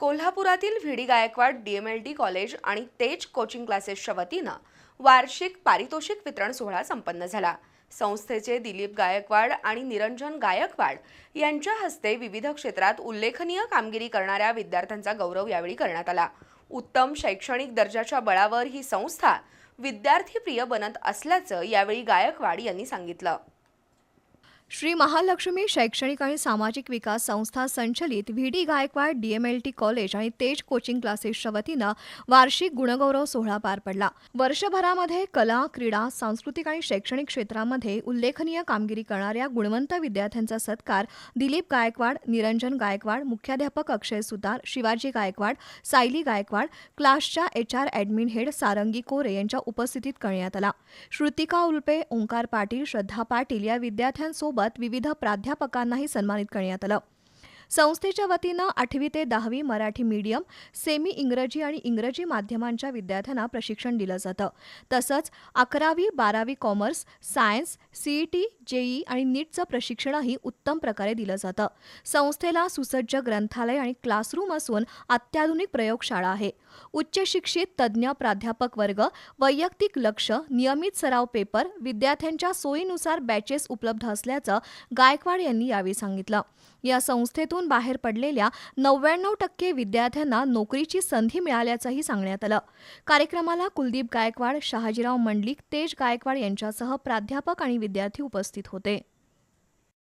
कोल्हापुरातील V D Gaikwad D M L college आणि Tej coaching क्लासेसच्या वतीनं वार्षिक पारितोषिक वितरण सोहळा संपन्न झाला. संस्थेचे दिलीप गायकवाड आणि निरंजन गायकवाड यांच्या हस्ते विविध क्षेत्रात उल्लेखनीय कामगिरी करणाऱ्या विद्यार्थ्यांचा गौरव यावेळी करण्यात आला. उत्तम शैक्षणिक दर्जाच्या बळावर ही संस्था विद्यार्थीप्रिय बनत असल्याचं यावेळी गायकवाड यांनी सांगितलं. श्री महालक्ष्मी शैक्षणिक आणि सामाजिक विकास संस्था संचलित V D Gaikwad D M L T college आणि तेज कोचिंग क्लासेसच्या वतीनं वार्षिक गुणगौरव सोहळा पार पडला. वर्षभरामध्ये कला क्रीडा सांस्कृतिक आणि शैक्षणिक क्षेत्रामध्ये उल्लेखनीय कामगिरी करणाऱ्या गुणवंत विद्यार्थ्यांचा सत्कार दिलीप गायकवाड निरंजन गायकवाड मुख्याध्यापक अक्षय सुतार शिवाजी गायकवाड सायली गायकवाड क्लासच्या H R admin head Sarangi Kore यांच्या उपस्थितीत करण्यात आला. श्रुतिका उल्पे ओंकार पाटील श्रद्धा पाटील या विद्यार्थ्यांसोबत विविध प्राध्यापकांनाही सन्मानित करण्यात आलं. संस्थेच्या वतीनं आठवी ते दहावी मराठी मीडियम सेमी इंग्रजी आणि इंग्रजी माध्यमांच्या विद्यार्थ्यांना प्रशिक्षण दिलं जातं. तसंच अकरावी बारावी कॉमर्स सायन्स सीईटी जेई आणि नीटचं प्रशिक्षणही उत्तम प्रकारे दिलं जातं. संस्थेला सुसज्ज ग्रंथालय आणि क्लासरूम असून अत्याधुनिक प्रयोगशाळा आहे. उच्च शिक्षित तज्ज्ञ प्राध्यापक वर्ग वैयक्तिक लक्ष नियमित सराव पेपर विद्यार्थ्यांच्या सोयीनुसार बॅचेस उपलब्ध असल्याचं गायकवाड यांनी यावेळी सांगितलं. या संस्थेतून बाहेर पडलेल्या नव्याण्णव टक्के विद्यार्थ्यांना नोकरीची संधी मिळाल्याचंही सांगण्यात आलं. कार्यक्रमाला कुलदीप गायकवाड शहाजीराव मंडलिक तेज गायकवाड यांच्यासह प्राध्यापक आणि विद्यार्थी उपस्थित होते.